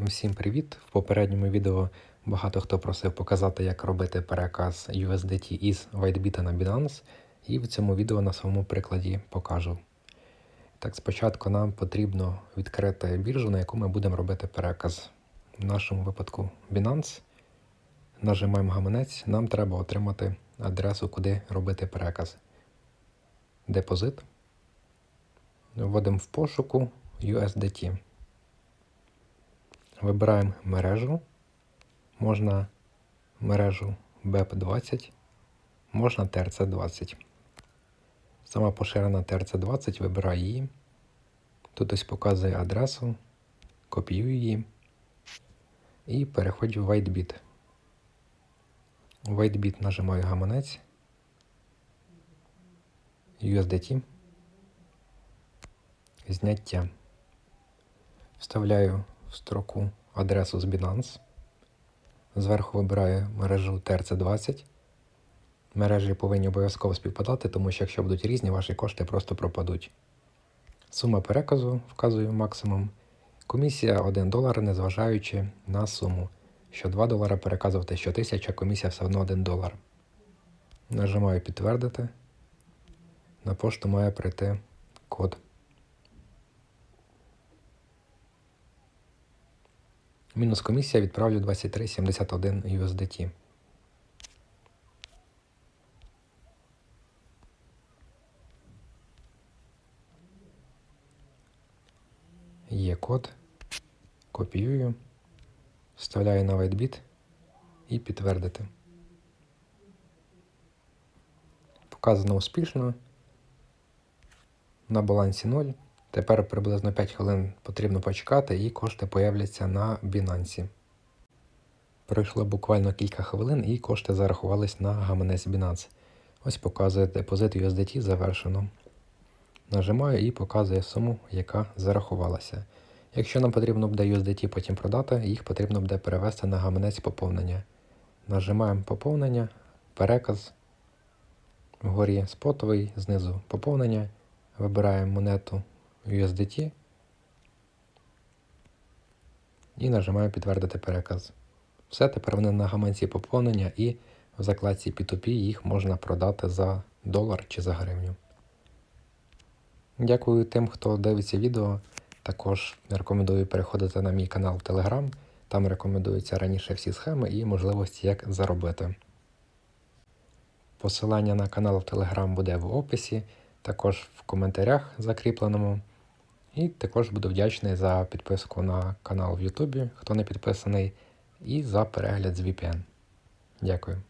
Всім привіт! В попередньому відео багато хто просив показати, як робити переказ USDT із WhiteBit на Binance, і в цьому відео на своєму прикладі покажу. Так, спочатку нам потрібно відкрити біржу, на яку ми будемо робити переказ. В нашому випадку Binance. Нажимаємо гаманець, нам треба отримати адресу, куди робити переказ. Депозит. Вводимо в пошуку USDT. Вибираємо мережу. Можна мережу BEP20, можна TRC20. Сама поширена TRC20, вибираю її. Тут ось показує адресу, копіюю її і переходжу в WhiteBit. У WhiteBit нажимаю гаманець, USDT, зняття. Вставляю строку адресу з Binance. Зверху вибираю мережу TRC20. Мережі повинні обов'язково співпадати, тому що якщо будуть різні, ваші кошти просто пропадуть. Сума переказу вказую максимум. Комісія 1 долар, незважаючи на суму. Що 2 долара переказувати, що 1000, комісія все одно 1 долар. Нажимаю підтвердити. На пошту має прийти код. Мінус комісія відправлю 2371 USDT. Є код. Копіюю, вставляю на WhiteBit і підтвердити. Показано успішно. На балансі 0. Тепер приблизно 5 хвилин потрібно почекати і кошти появляться на Binance. Пройшло буквально кілька хвилин і кошти зарахувались на гаманець Binance. Ось показує депозит USDT завершено. Нажимаю і показує суму, яка зарахувалася. Якщо нам потрібно буде USDT потім продати, їх потрібно буде перевести на гаманець поповнення. Нажимаємо поповнення, переказ. Вгорі спотовий, знизу поповнення. Вибираємо монету USDT і нажимаю підтвердити переказ. Все, тепер вони на гаманці поповнення і в закладці P2P їх можна продати за долар чи за гривню. Дякую тим, хто дивиться відео. Також рекомендую переходити на мій канал Telegram. Там рекомендуються раніше всі схеми і можливості, як заробити. Посилання на канал Telegram буде в описі, також в коментарях закріпленому. І також буду вдячний за підписку на канал в Ютубі, хто не підписаний, і за перегляд з VPN. Дякую.